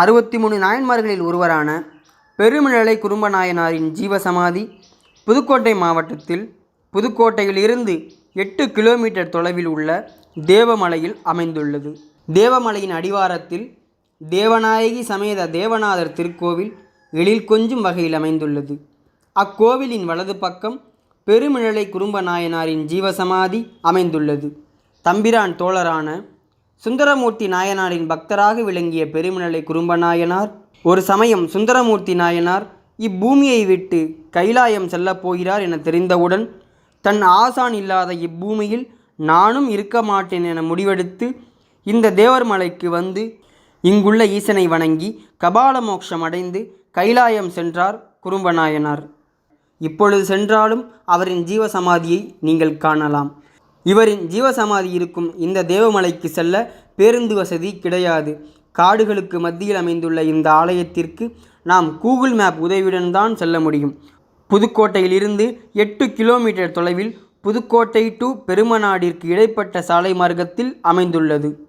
அறுபத்தி மூணு நாயன்மார்களில் ஒருவரான பெருமிழலை குறும்பநாயனாரின் ஜீவசமாதி புதுக்கோட்டை மாவட்டத்தில் புதுக்கோட்டையிலிருந்து எட்டு கிலோமீட்டர் தொலைவில் உள்ள தேவமலையில் அமைந்துள்ளது. தேவமலையின் அடிவாரத்தில் தேவநாயகி சமேத தேவநாதர் திருக்கோவில் எழில் கொஞ்சும் வகையில் அமைந்துள்ளது. அக்கோவிலின் வலது பக்கம் பெருமிழலை குறும்பநாயனாரின் ஜீவசமாதி அமைந்துள்ளது. தம்பிரான் தோழரான சுந்தரமூர்த்தி நாயனாரின் பக்தராக விளங்கிய பெருமநிலை குறும்பநாயனார் ஒரு சமயம் சுந்தரமூர்த்தி நாயனார் இப்பூமியை விட்டு கைலாயம் செல்லப் போகிறார் என தெரிந்தவுடன் தன் ஆசான் இல்லாத இப்பூமியில் நானும் இருக்க மாட்டேன் என முடிவெடுத்து இந்த தேவர் மலைக்கு வந்து இங்குள்ள ஈசனை வணங்கி கபால மோட்சம் அடைந்து கைலாயம் சென்றார் குறும்பநாயனார். இப்பொழுது சென்றாலும் அவரின் ஜீவசமாதியை நீங்கள் காணலாம். இவரின் ஜீவசமாதி இருக்கும் இந்த தேவமலைக்கு செல்ல பேருந்து வசதி கிடையாது. காடுகளுக்கு மத்தியில் அமைந்துள்ள இந்த ஆலயத்திற்கு நாம் கூகுள் மேப் உதவியுடன் தான் செல்ல முடியும். புதுக்கோட்டையிலிருந்து எட்டு கிலோமீட்டர் தொலைவில் புதுக்கோட்டை டு பெருமநாடிற்கு இடைப்பட்ட சாலை மார்க்கத்தில் அமைந்துள்ளது.